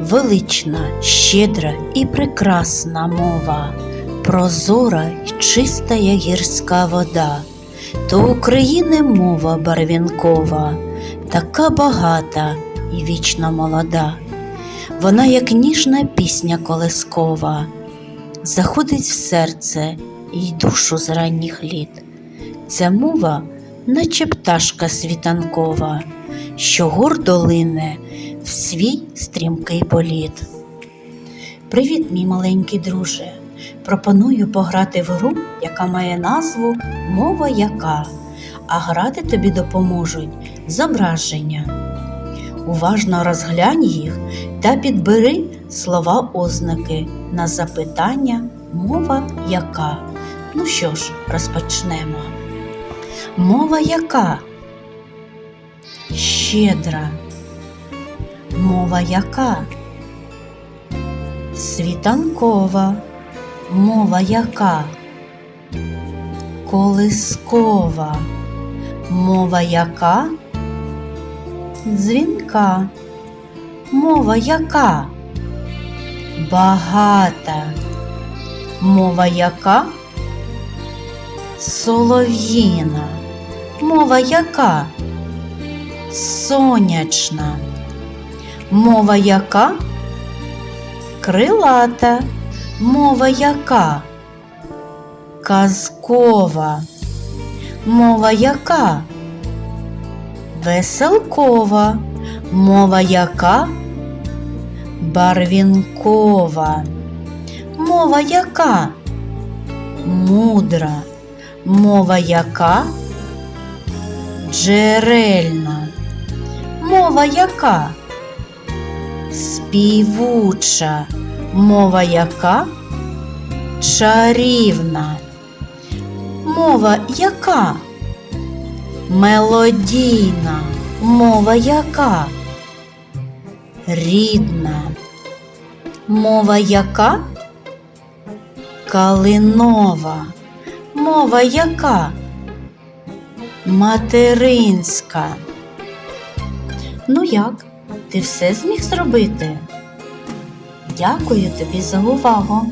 велична, щедра і прекрасна мова, прозора й чиста, як гірська вода, то України мова барвінкова, така багата і вічно молода. Вона, як ніжна пісня колискова, заходить в серце й душу з ранніх літ. Ця мова, наче пташка світанкова, що гордо лине в свій стрімкий політ. Привіт, мій маленький друже! Пропоную пограти в гру, яка має назву Мова яка, а грати тобі допоможуть зображення. Уважно розглянь їх та підбери слова ознаки на запитання мова яка. Ну що ж, розпочнемо. Мова яка? Щедра. Мова яка? Світанкова. Мова яка? Колискова. Мова яка? Дзвінка. Мова яка? Багата. Мова яка? Солов'їна. Мова яка? Сонячна. Мова яка? Крилата. Мова яка? Казкова. Мова яка? Веселкова. Мова яка? Барвінкова. Мова яка? Мудра. Мова яка? Джерельна. Мова яка? Співуча. Мова яка? Чарівна. Мова яка? Мелодійна. Мова яка? Рідна. Мова яка? Калинова. Мова яка? Материнська. Ну як? Ти все зміг зробити? Дякую тобі за увагу.